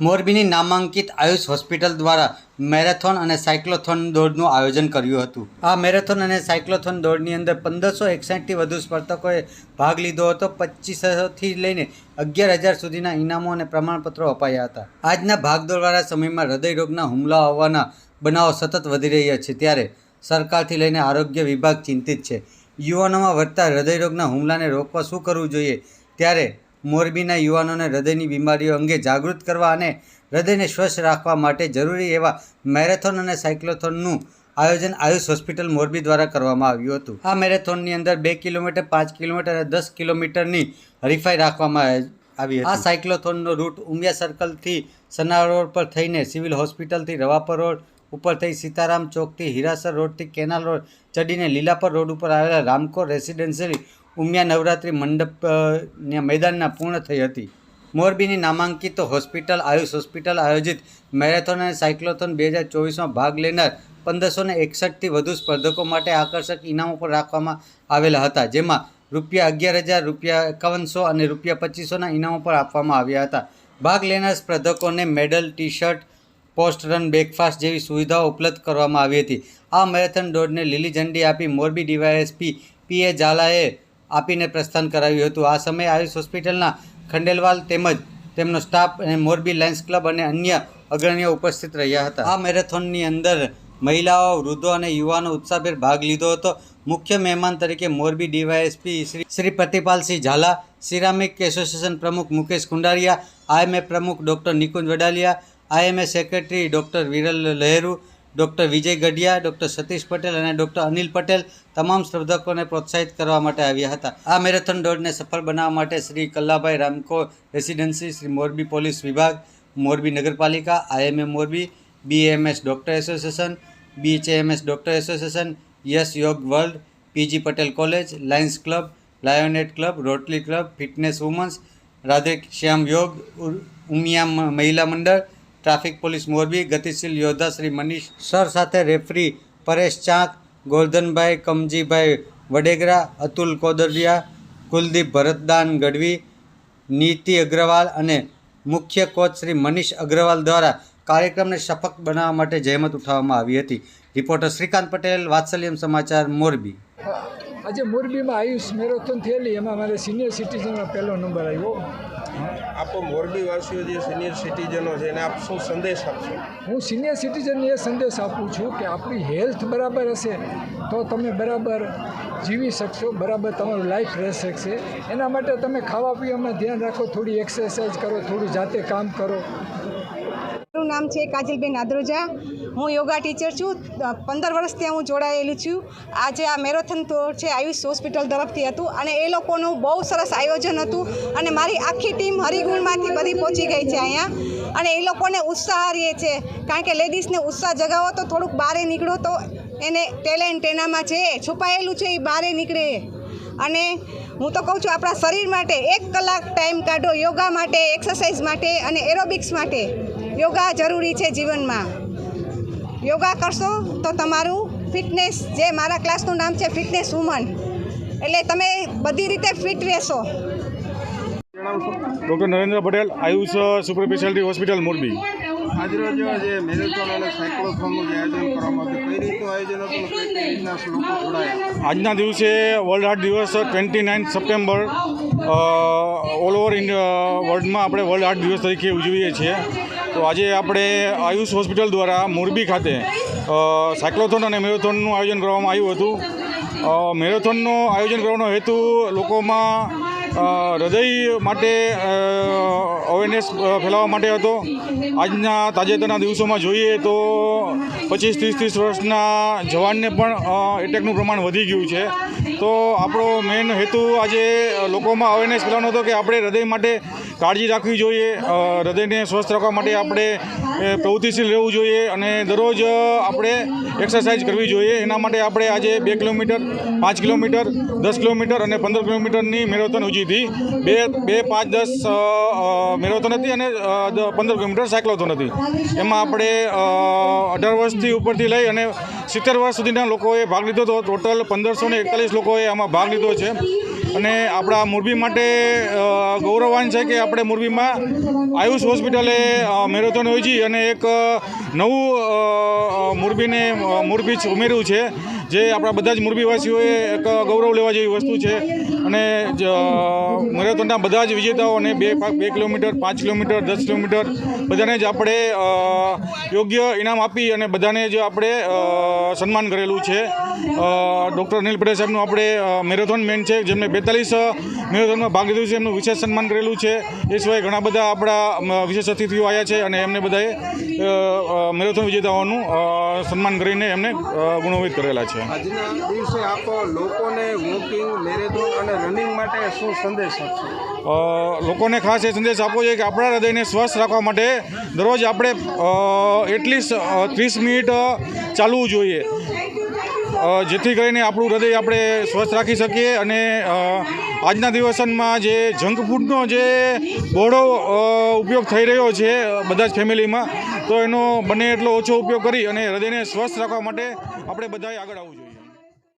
મોરબીની નામાંકિત આયુષ હોસ્પિટલ દ્વારા મેરેથોન અને સાયક્લોથોન દોડનું આયોજન કર્યું હતું. આ મેરેથોન અને સાયક્લોથોન દોડની અંદર પંદરસો એકસાઠથી વધુ સ્પર્ધકોએ ભાગ લીધો હતો. પચીસોથી લઈને અગિયાર હજાર સુધીના ઇનામો અને પ્રમાણપત્રો અપાયા હતા. આજના ભાગદોડવાળા સમયમાં હૃદયરોગના હુમલા હોવાના બનાવો સતત વધી રહ્યા છે. ત્યારે સરકારથી લઈને આરોગ્ય વિભાગ ચિંતિત છે. યુવાનોમાં વધતા હૃદયરોગના હુમલાને રોકવા શું કરવું જોઈએ? ત્યારે મોરબીના યુવાનોને હૃદયની બીમારીઓ અંગે જાગૃત કરવા અને હૃદયને સ્વસ્થ રાખવા માટે જરૂરી એવા મેરેથોન અને સાયક્લોથોનનું આયોજન આયુષ હોસ્પિટલ મોરબી દ્વારા કરવામાં આવ્યું હતું. આ મેરેથોનની અંદર બે કિલોમીટર, પાંચ કિલોમીટર અને દસ કિલોમીટરની હરીફાઈ રાખવામાં આવી આ સાયક્લોથોનનો રૂટ ઉમિયા સર્કલથી સના રોડ પર થઈને સિવિલ હોસ્પિટલથી રવાપર રોડ ઉપર થઈ સીતારામ ચોકથી હીરાસર રોડથી કેનાલ રોડ ચડીને લીલાપર રોડ ઉપર આવેલા રામકો રેસિડેન્શિયલ ઉમિયા નવરાત્રિ મંડપ અ, મેદાનના પૂર્ણ થઈ હતી. મોરબીની નામાંકિત હોસ્પિટલ આયુષ હોસ્પિટલ આયોજિત મેરેથોન અને સાયક્લોથોન બે હજાર ચોવીસમાં ભાગ લેનાર પંદરસો ને એકસઠથી વધુ સ્પર્ધકો માટે આકર્ષક ઇનામો પણ રાખવામાં આવેલા હતા જેમાં રૂપિયા અગિયાર હજાર રૂપિયા એકાવનસો અને રૂપિયા પચીસોના ઇનામો પણ આપવામાં આવ્યા હતા. ભાગ લેનાર સ્પર્ધકોને medal T shirt post run breakfast જેવી સુવિધાઓ ઉપલબ્ધ કરવામાં આવી હતી. આ મેરેથોન દોડને લીલી ઝંડી આપી મોરબી ડીવાયએસપી પી એ ઝાલાએ આપીને પ્રસ્થાન કરાવ્યું હતું. આ સમયે આયુષ હોસ્પિટલના ખંડેલવાલ તેમજ તેમનો સ્ટાફ અને મોરબી લાયન્સ ક્લબ અને અન્ય અગ્રણીઓ ઉપસ્થિત રહ્યા હતા. આ મેરેથોનની અંદર મહિલાઓ, વૃદ્ધો અને યુવાનો ઉત્સાહભેર ભાગ લીધો હતો. મુખ્ય મહેમાન તરીકે Morbi DYSP Shri Shri Pratipalsinh Zala, ceramic association પ્રમુખ મુકેશ કુંડારિયા આઈએમએ પ્રમુખ doctor Nikunj Vadaliya IMA secretary doctor Viral Laheru doctor Vijay Gadhiya, doctor Satish Patel અને ડૉક્ટર અનિલ પટેલ તમામ સ્પર્ધકોને પ્રોત્સાહિત કરવા માટે આવ્યા હતા. આ મેરેથોન દોડને સફળ બનાવવા માટે શ્રી કલ્લાભાઈ રામકો રેસિડેન્સી, શ્રી મોરબી પોલીસ વિભાગ, મોરબી નગરપાલિકા IMA Morbi BMS doctor association BHMS doctor association, yes Yoga world PG Patel college, lions club, lionet club, Rotary club, fitness women's, Radhe Shyam Yoga Umiya મહિલા મંડળ ટ્રાફિક પોલીસ મોરબી ગતિશીલ યોદ્ધા શ્રી મનીષ સર સાથે referee Paresh Chank Gordhanbhai Kamjibhai Vadegara, Atul Kodariya Kuldeep Bharatdan Gadhvi, Niti Agrawal અને મુખ્ય coach Shri Manish Agarwal દ્વારા કાર્યક્રમને સફળ બનાવવા માટે જહેમત ઉઠાવવામાં આવી હતી. રિપોર્ટર શ્રીકાંત પટેલ, વાત્સલ્યમ સમાચાર, મોરબી. આજે મોરબીમાં આયુષ મેરેથોન થયેલી. એમાં મારે સિનિયર સિટીઝનનો પહેલો નંબર આવ્યો. આપો મોરબીવાસીઓ જે સિનિયર સિટીઝનો છે એને આપ શું સંદેશ આપશો? હું સિનિયર સિટીઝનને એ સંદેશ આપું છું કે આપણી હેલ્થ બરાબર હશે તો તમે બરાબર જીવી શકશો બરાબર તમારું લાઈફ રહી શકશે એના માટે તમે ખાવા પીવામાં ધ્યાન રાખો થોડી એક્સરસાઇઝ કરો થોડું જાતે કામ કરો. મારું નામ છે કાજલબેન આદ્રોજા. હું યોગા ટીચર છું. પંદર વર્ષ ત્યાં હું જોડાયેલી છું. આજે આ મેરેથોન તો છે આયુષ હોસ્પિટલ તરફથી હતું અને એ લોકોનું બહુ સરસ આયોજન હતું અને મારી આખી ટીમ હરિગુણમાંથી બધી પહોંચી ગઈ છે અહીંયા. અને એ લોકોને ઉત્સાહ રહે છે. કારણ કે લેડીઝને ઉત્સાહ જગાવો તો થોડુંક બહારે નીકળો તો એને ટેલેન્ટ એનામાં છે છુપાયેલું છે એ બહાર નીકળે. અને હું તો કહું છું આપણા શરીર માટે એક કલાક ટાઈમ કાઢો યોગા માટે, એક્સરસાઇઝ માટે અને એરોબિક્સ માટે. યોગા જરૂરી છે જીવનમાં. યોગા કરશો તો તમારું ફિટનેસ જે મારા ક્લાસનું નામ છે ફિટનેસ વુમન. એટલે તમે બધી રીતે ફિટ રહેશો. Doctor Narendra Patel Ayush super speciality hospital Morbi. આજરોજ જે મેરેથોન અને સાયક્લોથોનનું જે આયોજન કરવામાં આવ્યું કઈ રીતનું આયોજન હતું કઈ કઈ રીતના લોકો જોડાયા? આજના દિવસે વર્લ્ડ હાર્ટ દિવસ twenty nine September all over India વર્લ્ડમાં આપણે વર્લ્ડ હાર્ટ દિવસ તરીકે ઉજવીએ છીએ. તો આજે આપણે આયુષ હોસ્પિટલ દ્વારા મોરબી ખાતે સાયક્લોથોન અને મેરેથોનનું આયોજન કરવામાં આવ્યું હતું. મેરેથોનનું આયોજન કરવાનો હેતુ લોકોમાં હૃદય માટે અવેરનેસ ફેલાવવા માટે હતો. આજના તાજેતરના દિવસોમાં જોઈએ તો પચીસ ત્રીસ ત્રીસ વર્ષના જવાનને પણ એટેકનું પ્રમાણ વધી ગયું છે. તો આપણો મેઇન હેતુ આજે લોકોમાં અવેરનેસ ફેલાવવાનો હતો કે આપણે હૃદય માટે કાળજી રાખવી જોઈએ. હૃદયને સ્વસ્થ રાખવા માટે આપણે પ્રવૃત્તિશીલ રહેવું જોઈએ અને દરરોજ આપણે એક્સરસાઇઝ કરવી જોઈએ. એના માટે આપણે આજે બે કિલોમીટર, પાંચ કિલોમીટર, દસ કિલોમીટર અને પંદર કિલોમીટરની મેરેથોન ઉજી હતી. બે બે, પાંચ, દસ મેરેથોન હતી અને પંદર કિલોમીટર સાયક્લોથોન હતી. એમાં આપણે અઢાર વર્ષથી ઉપરથી લઈ અને સિત્તેર વર્ષ સુધીના લોકોએ ભાગ લીધો હતો. ટોટલ પંદરસો એકતાલીસ લોકોએ આમાં ભાગ લીધો છે. અને આપણા મોરબી માટે ગૌરવાન છે કે આપણે મોરબીમાં આયુષ હોસ્પિટલે મેરેથોન યોજી અને એક નવું મોરબીને મોરબી ઉમેર્યું છે. જે આપણા બધા જ મોરબીવાસીઓએ એક ગૌરવ લેવા જેવી વસ્તુ છે. અને મેરેથોનના બધા જ વિજેતાઓને બે બે કિલોમીટર, પાંચ કિલોમીટર, દસ કિલોમીટર, બધાને જ આપણે યોગ્ય ઇનામ આપી અને બધાને જ આપણે સન્માન કરેલું છે. ડૉક્ટર અનિલ પટેલ સાહેબનું આપણે મેરેથોન મેન છે, જેમને બેતાલીસ મેરેથોનમાં ભાગ લીધું છે, એમનું વિશેષ સન્માન કરેલું છે. એ સિવાય ઘણા બધા આપણા વિશેષ અતિથિઓ આવ્યા છે અને એમને બધાએ મેરેથોન વિજેતાઓનું સન્માન કરીને એમને ગુણોવિત કરેલા છે. આજના દિવસે આપ લોકોને વોકિંગ મેરેથોન અને રનિંગ માટે શું સંદેશ આપશો? લોકોને ખાસ એ સંદેશ આપવો જોઈએ કે આપણા હૃદયને સ્વસ્થ રાખવા માટે દરરોજ આપણે એટલીસ્ટ ત્રીસ મિનિટ ચાલવું જોઈએ. જેથી કરીને આપણું હૃદય આપણે સ્વસ્થ રાખી શકીએ અને આજના દિવસમાં જે જંક ફૂડનો જે બહોળો ઉપયોગ થઈ રહ્યો છે બધા જ ફેમિલીમાં, તો એનો બને એટલો ઓછો ઉપયોગ કરી અને હૃદયને સ્વસ્થ રાખવા માટે આપણે બધાએ આગળ આવવું જોઈએ.